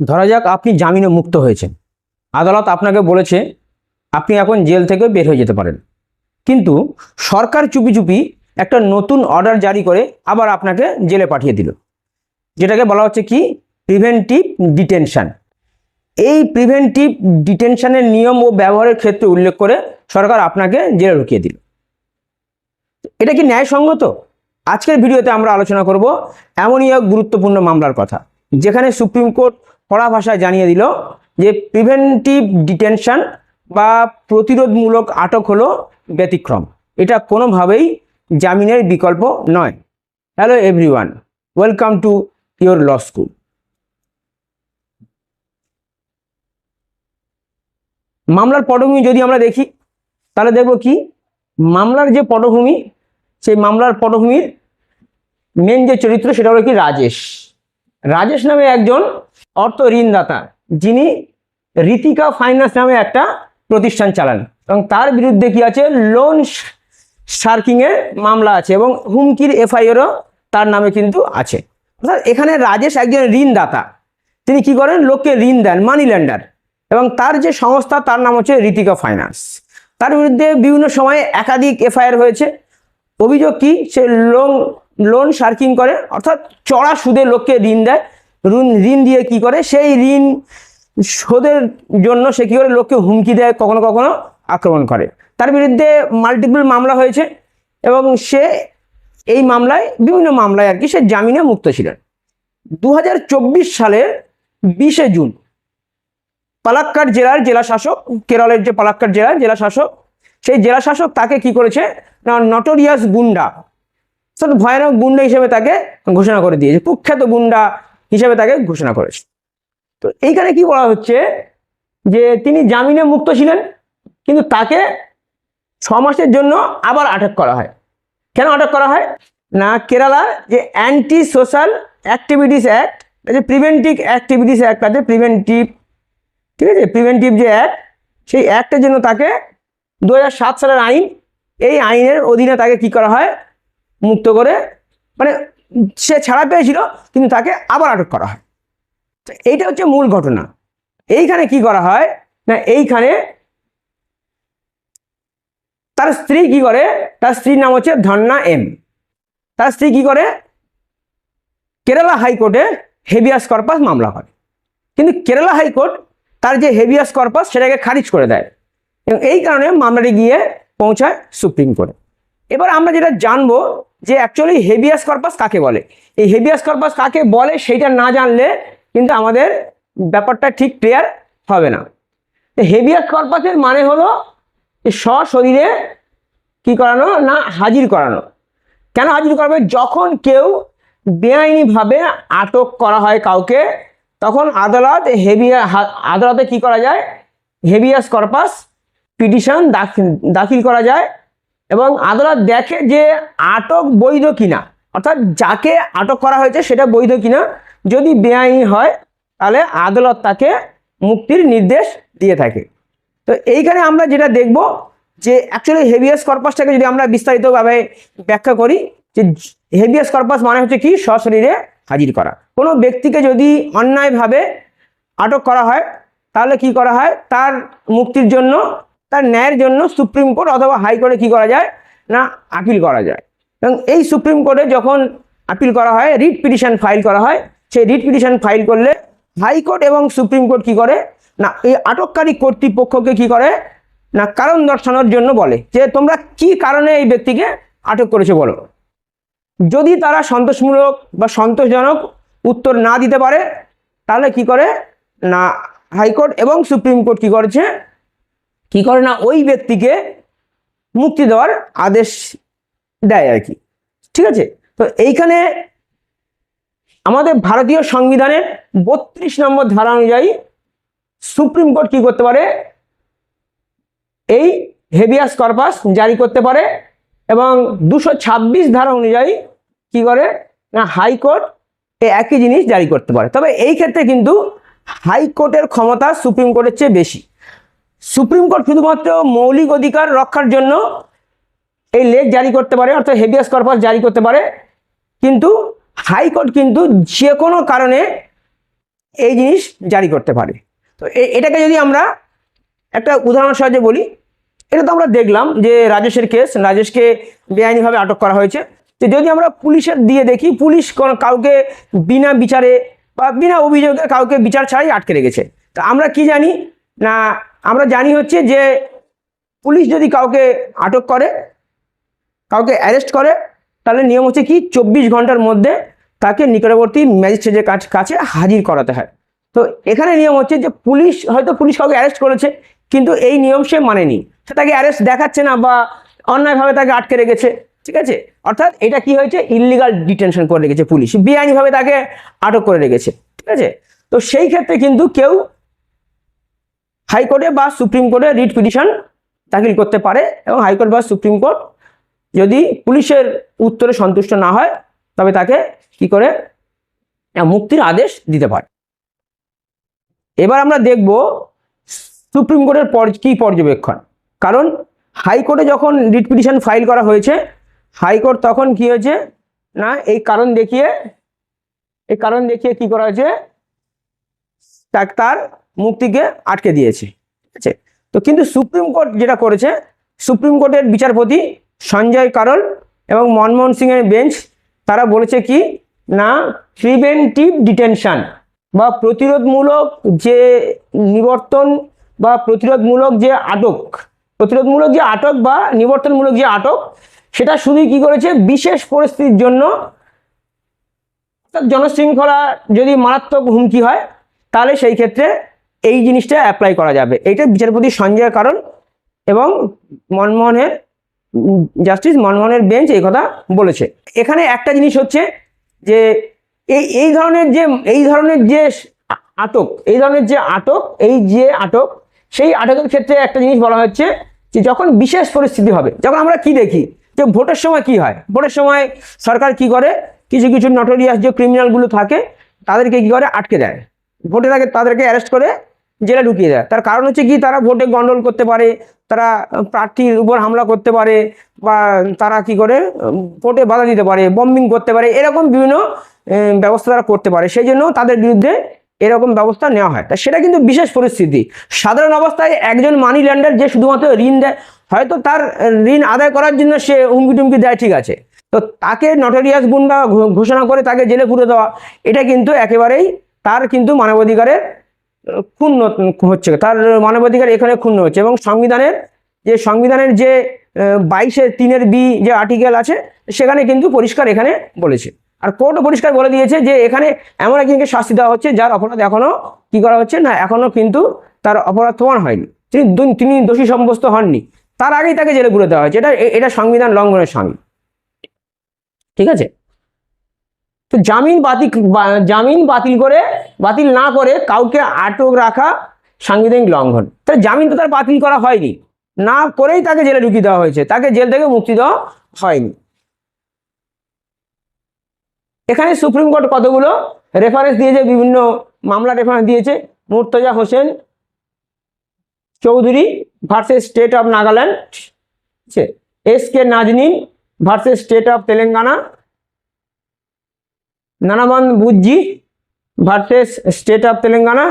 ধরা যাক আপনি জামিনে মুক্ত হয়েছেন। আদালত আপনাকে বলেছে, আপনি এখন জেল থেকে বের হয়ে যেতে পারেন। কিন্তু সরকার চুপি চুপি একটা নতুন অর্ডার জারি করে আবার আপনাকে জেলে পাঠিয়ে দিল। যেটাকে বলা হচ্ছে কি? প্রিভেন্টিভ ডিটেনশান এই প্রিভেন্টিভ ডিটেনশানের নিয়ম ও ব্যবহারের ক্ষেত্রে উল্লেখ করে সরকার আপনাকে জেলে ঢুকিয়ে দিল। এটা কি ন্যায়সঙ্গত? আজকের ভিডিওতে আমরা আলোচনা করব এমনই এক গুরুত্বপূর্ণ মামলার কথা, যেখানে সুপ্রিম কোর্ট কড়া ভাষায় জানিয়ে দিল যে প্রিভেন্টিভ ডিটেনশন বা প্রতিরোধমূলক আটক হলো ব্যতিক্রম। এটা কোনোভাবেই জামিনের বিকল্প নয়। Hello everyone welcome to your law school মামলার পটভূমি যদি আমরা দেখি, তাহলে দেখব কি? মামলার যে পটভূমি, সেই মামলার পটভূমির মেন যে চরিত্র, সেটা হলো কি রাজেশ। রাজেশ নামে একজন অর্থ ঋণদাতা, যিনি রীতিকা ফাইন্যান্স নামে একটা প্রতিষ্ঠান চালান। এবং তার বিরুদ্ধে কি আছে? লোন শার্কিংয়ের মামলা আছে এবং হুমকির এফআইআরও তার নামে কিন্তু আছে। অর্থাৎ এখানে রাজেশ একজন ঋণদাতা, তিনি কি করেন? লোককে ঋণ দেন মানি ল্যান্ডার এবং তার যে সংস্থা, তার নাম হচ্ছে ঋতিকা ফাইন্যান্স তার বিরুদ্ধে বিভিন্ন সময়ে একাধিক এফআইআর হয়েছে। অভিযোগ কি? সে লোন লোন শার্কিং করে, অর্থাৎ চড়া সুদে লোককে ঋণ দেয়। ঋণ ঋণ দিয়ে কি করে? সেই ঋণ শোধের জন্য সে কি করে? লোককে হুমকি দেয়, কখনো কখনো আক্রমণ করে। তার বিরুদ্ধে মাল্টিপল মামলা হয়েছে এবং সে এই মামলায় বিভিন্ন মামলায় আর কি সে জামিনে মুক্ত ছিলেন। দু হাজার চব্বিশ সালের বিশে জুন, পালাক্কাড় জেলার জেলা শাসক কেরলের যে পালাক্কাড় জেলার জেলা শাসক সেই জেলা শাসক তাকে কি করেছে? না নটোরিয়াস গুন্ডা ভয়ানক গুন্ডা হিসেবে তাকে ঘোষণা করে দিয়েছে। কুখ্যাত গুন্ডা হিসেবে তাকে ঘোষণা করেছে। তো এইখানে কি বলা হচ্ছে যে তিনি জামিনে মুক্ত ছিলেন, কিন্তু তাকে ছ মাসের জন্য আবার আটক করা হয়। কেন আটক করা হয়? না, কেরালা যে অ্যান্টি সোশ্যাল অ্যাক্টিভিটিস অ্যাক্ট যে প্রিভেন্টিভ অ্যাক্টিভিটিস অ্যাক্ট আছে প্রিভেন্টিভ ঠিক আছে? প্রিভেন্টিভ যে অ্যাক্ট সেই অ্যাক্টের জন্য তাকে দু সালের আইন, এই আইনের অধীনে তাকে কি করা হয়? মুক্ত করে মানে সে ছাড়া পেয়েছিল, কিন্তু তাকে আবার আটক করা হয়। তো এইটা হচ্ছে মূল ঘটনা। এইখানে কি করা হয়? না, এইখানে তার স্ত্রী কি করে? তার স্ত্রীর নাম হচ্ছে ধন্না এম। তার স্ত্রী কি করে? কেরালা হাইকোর্টে হেভিয়াস কর্পাস মামলা করে। কিন্তু কেরালা হাইকোর্ট তার যে হেভিয়াস কর্পাস, সেটাকে খারিজ করে দেয়। এবং এই কারণে মামলাটি গিয়ে পৌঁছায় সুপ্রিম কোর্টে। এবার আমরা যেটা জানব যে অ্যাকচুয়ালি হেভিয়াস কর্পাস কাকে বলে? এই হেভিয়াস কর্পাস কাকে বলে সেইটা না জানলে কিন্তু আমাদের ব্যাপারটা ঠিক ক্লিয়ার হবে না। হেভিয়াস কর্পাসের মানে হলো সশরীরে কি করানো না হাজির করানো। কেন হাজির করাবে? যখন কেউ বেআইনিভাবে আটক করা হয় কাউকে, তখন আদালত হেভিয়া আদালতে কি করা যায়? হেভিয়াস কর্পাস পিটিশন দাখিল করা যায়। এবং আদালত দেখে যে আটক বৈধ কিনা, অর্থাৎ যাকে আটক করা হয়েছে সেটা বৈধ কিনা, যদি বেআইনি হয়, তাহলে আদালত তাকে মুক্তির নির্দেশ দিয়ে থাকে। তো এইখানে আমরা যেটা দেখব যে অ্যাকচুয়ালি হেভিয়াস কর্পাসটাকে যদি আমরা বিস্তারিতভাবে ব্যাখ্যা করি, যে হেভিয়াস কর্পাস মানে হচ্ছে কি? সশরীরে হাজির করা। কোনো ব্যক্তিকে যদি অন্যায়ভাবে আটক করা হয়, তাহলে কি করা হয়? তার মুক্তির জন্য তার ন্যায়ের জন্য সুপ্রিম কোর্ট অথবা হাইকোর্টে কি করা যায়? না, আপিল করা যায়। এবং এই সুপ্রিম কোর্টে যখন আপিল করা হয়, রিট পিটিশন ফাইল করা হয়, সেই রিট পিটিশন ফাইল করলে হাইকোর্ট এবং সুপ্রিম কোর্ট কি করে? না, এই আটককারী কর্তৃপক্ষকে কি করে? না, কারণ দর্শানোর জন্য বলে যে, তোমরা কি কারণে এই ব্যক্তিকে আটক করেছ বলো? যদি তারা সন্তোষমূলক বা সন্তোষজনক উত্তর না দিতে পারে, তাহলে কি করে? না, হাইকোর্ট এবং সুপ্রিম কোর্ট কি করেছে? কি করে না ওই ব্যক্তিকে মুক্তি দেওয়ার আদেশ দেয় আর কি। ঠিক আছে? তো এইখানে আমাদের ভারতীয় সংবিধানের বত্রিশ নম্বর ধারা অনুযায়ী সুপ্রিম কোর্ট কি করতে পারে? এই হেভিয়াস কর্পাস জারি করতে পারে এবং দুশো ছাব্বিশ ধারা অনুযায়ী কি করে? না হাইকোর্ট একই জিনিস জারি করতে পারে। তবে এই ক্ষেত্রে কিন্তু হাইকোর্টের ক্ষমতা সুপ্রিম কোর্টের চেয়ে বেশি। সুপ্রিম কোর্ট শুধুমাত্র মৌলিক অধিকার রক্ষার জন্য এই লেখ জারি করতে পারে, অর্থাৎ হেভিয়াস কর্পাস জারি করতে পারে। কিন্তু হাইকোর্ট কিন্তু যে কোনো কারণে এই জিনিস জারি করতে পারে। তো এটাকে যদি আমরা একটা উদাহরণ সাহায্যে বলি, এটা তো আমরা দেখলাম যে রাজেশের কেস রাজেশকে বেআইনিভাবে আটক করা হয়েছে। তো যদি আমরা পুলিশের দিয়ে দেখি, পুলিশ কাউকে বিনা বিচারে বা বিনা অভিযোগে কাউকে বিচার ছাড়াই আটকে রেখেছে। তো আমরা কি জানি না আমরা জানি হচ্ছে যে পুলিশ যদি কাউকে আটক করে, কাউকে অ্যারেস্ট করে, তাহলে নিয়ম হচ্ছে কি, চব্বিশ ঘণ্টার মধ্যে তাকে নিকটবর্তী ম্যাজিস্ট্রেটের কাছ- হাজির করাতে হয়। তো এখানে নিয়ম হচ্ছে যে পুলিশ, হয়তো পুলিশ কাউকে অ্যারেস্ট করেছে, কিন্তু এই নিয়ম সে মানেনি। সে তাকে অ্যারেস্ট দেখাচ্ছে না বা অন্যায়ভাবে তাকে আটকে রেখেছে, ঠিক আছে? অর্থাৎ এটা কি হয়েছে ইলিগাল ডিটেনশন করে রেখেছে পুলিশ। বেআইনিভাবে তাকে আটক করে রেখেছে, ঠিক আছে? তো সেই ক্ষেত্রে কিন্তু কেউ হাইকোর্টে বা সুপ্রিম কোর্টে রিট পিটিশন দাখিল করতে পারে এবং হাইকোর্ট বা সুপ্রিম কোর্ট যদি পুলিশের উত্তরে সন্তুষ্ট না হয়, তবে তাকে কি করে? মুক্তির আদেশ দিতে পারে। এবার আমরা দেখব সুপ্রিম কোর্টের পর, কি পর্যবেক্ষণ? কারণ হাইকোর্টে যখন রিট পিটিশন ফাইল করা হয়েছে, হাইকোর্ট তখন কি হয়েছে? না, এই কারণ দেখিয়ে, এই কারণ দেখিয়ে কি করা হয়েছে? তার মুক্তিকে আটকে দিয়েছে। ঠিক আছে? তো কিন্তু সুপ্রিম কোর্ট যেটা করেছে, সুপ্রিম কোর্টের বিচারপতি সঞ্জয় কারল এবং মনমোহন সিংয়ের বেঞ্চ, তারা বলেছে কি, না প্রিভেন্টিভ ডিটেনশন বা প্রতিরোধমূলক যে নিবর্তন বা প্রতিরোধমূলক যে আটক, প্রতিরোধমূলক যে আটক বা নিবর্তনমূলক যে আটক, সেটা শুধুই কি করেছে? বিশেষ পরিস্থিতির জন্য জনশৃঙ্খলা যদি মারাত্মক হুমকি হয়, তাহলে সেই ক্ষেত্রে এই জিনিসটা অ্যাপ্লাই করা যাবে। এটা বিচারপতি সঞ্জয় কারণ এবং মনমোহনের জাস্টিস মনমোহনের বেঞ্চ এই কথা বলেছে। এখানে একটা জিনিস হচ্ছে যে এই এই ধরনের যে, এই ধরনের যে আটক, এই ধরনের যে আটক, এই যে আটক, সেই আটকের ক্ষেত্রে একটা জিনিস বলা হচ্ছে যে যখন বিশেষ পরিস্থিতি হবে, যখন আমরা কি দেখি, যে ভোটের সময় কি হয়? ভোটের সময় সরকার কি করে? কিছু কিছু নটোরিয়াস যে ক্রিমিনালগুলো থাকে, তাদেরকে কি করে? আটকে দেয়। ভোটের আগে তাদেরকে অ্যারেস্ট করে জেলে ঢুকিয়ে দেয়। তার কারণ হচ্ছে কি? তারা ভোটে গন্ডগোল করতে পারে, তারা প্রার্থীর উপর হামলা করতে পারে বা তারা কি করে? ভোটে বাধা দিতে পারে বম্বিং করতে পারে, এরকম বিভিন্ন ব্যবস্থা তারা করতে পারে। সেই জন্য তাদের বিরুদ্ধে এরকম ব্যবস্থা নেওয়া হয়। তা সেটা কিন্তু বিশেষ পরিস্থিতি। সাধারণ অবস্থায় একজন মানি ল্যান্ডার যে শুধুমাত্র ঋণ দেয়, হয়তো তার ঋণ আদায় করার জন্য সে হুমকি টুমকি দেয়, ঠিক আছে। তো তাকে নটোরিয়াস গুন্ডা ঘো- ঘোষণা করে তাকে জেলে পুরে দেওয়া, এটা কিন্তু একেবারেই তার কিন্তু মানবাধিকারের ক্ষুণ্ণ হচ্ছে তার মানবাধিকার এখানে ক্ষুণ্ণ হচ্ছে এবং সংবিধানের যে সংবিধানের যে বাইশে তিনের বি যে আর্টিকেল আছে, সেখানে কিন্তু পরিষ্কার এখানে বলেছে। আর কোর্টও পরিষ্কার বলে দিয়েছে যে এখানে এমন একজনকে শাস্তি দেওয়া হচ্ছে, যার অপরাধ এখনও কি করা হচ্ছে না, এখনও কিন্তু তার অপরাধ প্রমাণ হয়নি। তিনি তিনি দোষী সাব্যস্ত হননি। তার আগেই তাকে জেলে পুরে দেওয়া হয়েছে। এটা এটা সংবিধান লঙ্ঘনের সামিল ঠিক আছে? তো জামিন বাতিল জামিন বাতিল করে, বাতিল না করে কাউকে আটক রাখা সাংবিধানিক লঙ্ঘন। তাহলে জামিন তো তার বাতিল করা হয়নি। না করেই তাকে জেলে ঢুকিয়ে দেওয়া হয়েছে। তাকে জেল থেকে মুক্তি দেওয়া হয়নি। এখানে সুপ্রিম কোর্ট কতগুলো রেফারেন্স দিয়েছে, বিভিন্ন মামলা রেফারেন্স দিয়েছে। Murtaza Hossain Chowdhury versus state of Nagaland S K Naznin versus state of Telangana Nanaban Bujji versus state of Telangana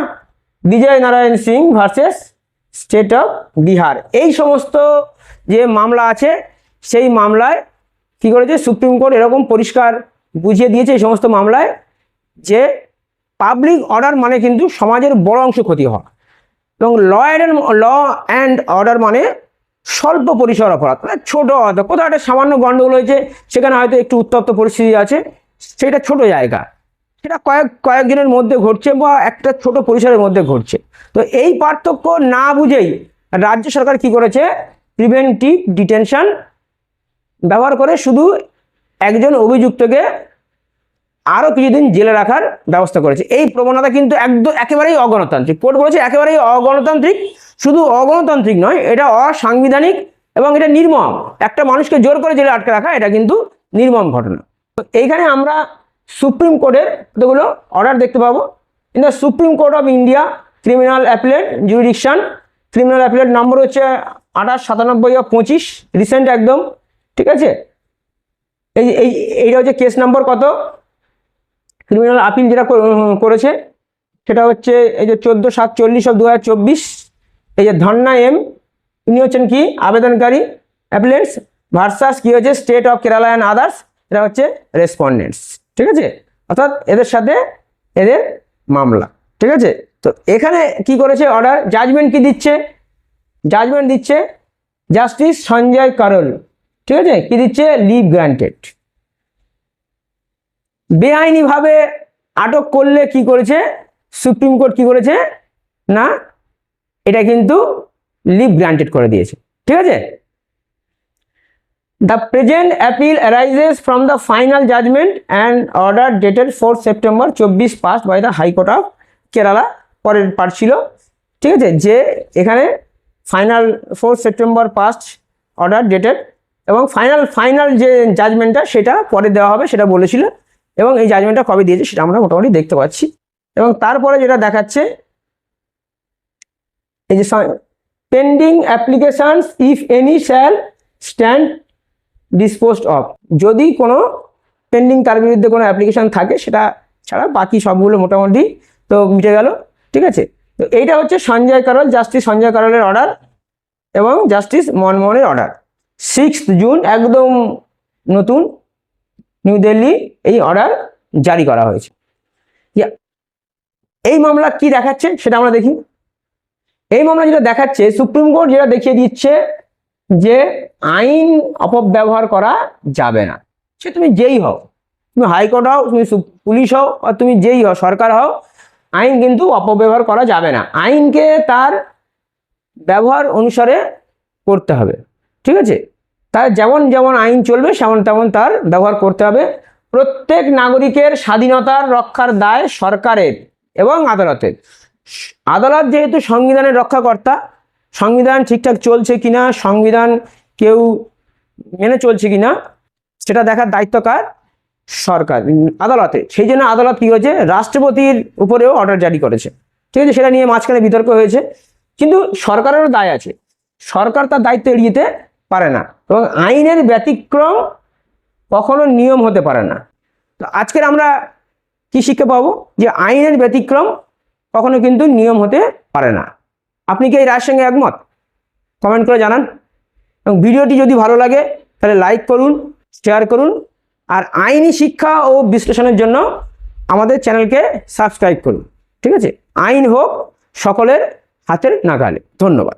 Bijay Narayan Singh versus state of Bihar এই সমস্ত যে মামলা আছে, সেই মামলায় কী করেছে? সুপ্রিম কোর্ট এরকম পরিষ্কার বুঝিয়ে দিয়েছে এই সমস্ত মামলায় যে পাবলিক অর্ডার মানে কিন্তু সমাজের বড় অংশ ক্ষতি হওয়া। এবং law and law and order মানে স্বল্প পরিসর অপরাধ মানে ছোট অপরাধ। কোথাও একটা সামান্য গণ্ডগোল হয়েছে, সেখানে হয়তো একটু উত্তপ্ত পরিস্থিতি আছে। সেটা ছোট জায়গা। সেটা কয়েক কয়েকজনের মধ্যে ঘটছে বা একটা ছোট পরিসরের মধ্যে ঘটছে। তো এই পার্থক্য না বুঝেই রাজ্য সরকার কি করেছে? প্রিভেন্টিভ ডিটেনশন ব্যবহার করে শুধু একজন অভিযুক্তকে আরও কিছুদিন জেলে রাখার ব্যবস্থা করেছে। এই প্রবণতা কিন্তু একদম একেবারেই অগণতান্ত্রিক। কোর্ট বলেছে একেবারেই অগণতান্ত্রিক। শুধু অগণতান্ত্রিক নয়, এটা অসাংবিধানিক এবং এটা নির্মম। একটা মানুষকে জোর করে জেলে আটকে রাখা, এটা কিন্তু নির্মম ঘটনা। তো এইখানে আমরা সুপ্রিম কোর্টের কতগুলো অর্ডার দেখতে পাবো? In the supreme court of India criminal appellate jurisdiction criminal appellate number হচ্ছে আঠাশ, সাতানব্বই ও পঁচিশ রিসেন্ট একদম, ঠিক আছে? এই এই, এইটা হচ্ছে কেস নম্বর কত? ক্রিমিনাল আপিল যেটা করেছে, সেটা হচ্ছে এই যে চোদ্দ, সাত, চল্লিশ অফ দু হাজার চব্বিশ, এই যে ধন্না এম, ইনি হচ্ছেন কি? আবেদনকারী অ্যাপ্লিকেন্টস ভার্সাস কি হচ্ছে? State of Kerala and others এটা হচ্ছে রেসপন্ডেন্টস ঠিক আছে? অর্থাৎ এদের সাথে এদের মামলা, ঠিক আছে? তো এখানে কি করেছে অর্ডার জাজমেন্ট কি দিচ্ছে? জাজমেন্ট দিচ্ছে জাস্টিস সঞ্জয় কারল, ঠিক আছে? কি দিচ্ছে? লিভ গ্রান্টেড বেআইনিভাবে আটক করলে কি করেছে? সুপ্রিম কোর্ট কি করেছে? না, এটা কিন্তু লিভ গ্রান্টেড করে দিয়েছে, ঠিক আছে? The present appeal arises from the final judgment and order dated fourth September চব্বিশ past by the high court of Kerala পরের পার্ট ছিল। ঠিক আছে? যে এখানে final fourth September past order dated এবং ফাইনাল ফাইনাল যে জাজমেন্টটা সেটা পরে দেওয়া হবে, সেটা বলেছিল এবং এই জাজমেন্টটা কবে দিয়েছে, সেটা আমরা মোটামুটি দেখতে পাচ্ছি। এবং তারপরে যেটা দেখাচ্ছে, এই যে pending applications if any shall stand disposed of যদি কোনো পেন্ডিং তার বিরুদ্ধে কোনো অ্যাপ্লিকেশন থাকে, সেটা ছাড়া বাকি সবগুলো মোটামুটি তো মিটে গেল, ঠিক আছে? তো এইটা হচ্ছে সঞ্জয় কারল জাস্টিস সঞ্জয় কারলের অর্ডার এবং জাস্টিস মনমোহনের অর্ডার সিক্স জুন একদম নতুন নিউ দিল্লি এই অর্ডার জারি করা হয়েছে। এই মামলা কি দেখাচ্ছে সেটা আমরা দেখি। এই মামলা যেটা দেখাচ্ছে সুপ্রিম কোর্ট যেটা দেখিয়ে দিচ্ছে যে আইন অপব্যবহার করা যাবে না। সে তুমি যেই হও, তুমি হাইকোর্ট হও, তুমি পুলিশ হও আর তুমি যেই হও, সরকার হও, আইন কিন্তু অপব্যবহার করা যাবে না। আইনকে তার ব্যবহার অনুসারে করতে হবে, ঠিক আছে? তার যেমন যেমন আইন চলবে, সেমন তেমন তার ব্যবহার করতে হবে। প্রত্যেক নাগরিকের স্বাধীনতার রক্ষার দায় সরকারের এবং আদালতের। আদালত যেহেতু সংবিধানের রক্ষাকর্তা সংবিধান ঠিকঠাক চলছে কিনা, সংবিধান কেউ মেনে চলছে কিনা, সেটা দেখার দায়িত্ব কার? সরকার আদালতে। সেই জন্য আদালত কি হয়েছে রাষ্ট্রপতির উপরেও অর্ডার জারি করেছে। ঠিক আছে, সেটা নিয়ে মাঝখানে বিতর্ক হয়েছে। কিন্তু সরকারেরও দায় আছে। সরকার তার দায়িত্ব এড়িয়ে পারে না। এবং আইনের ব্যতিক্রম কখনো নিয়ম হতে পারে না। তো আজকের আমরা কি শিক্ষা পাবো? যে আইনের ব্যতিক্রম কখনো কিন্তু নিয়ম হতে পারে না। আপনি কি এই রায়ের সঙ্গে একমত? কমেন্ট করে জানান। এবং ভিডিওটি যদি ভালো লাগে, তাহলে লাইক করুন শেয়ার করুন, আর আইনি শিক্ষা ও বিশ্লেষণের জন্য আমাদের চ্যানেলকে সাবস্ক্রাইব করুন। ঠিক আছে? আইন হোক সকলের হাতের নাগালে। ধন্যবাদ।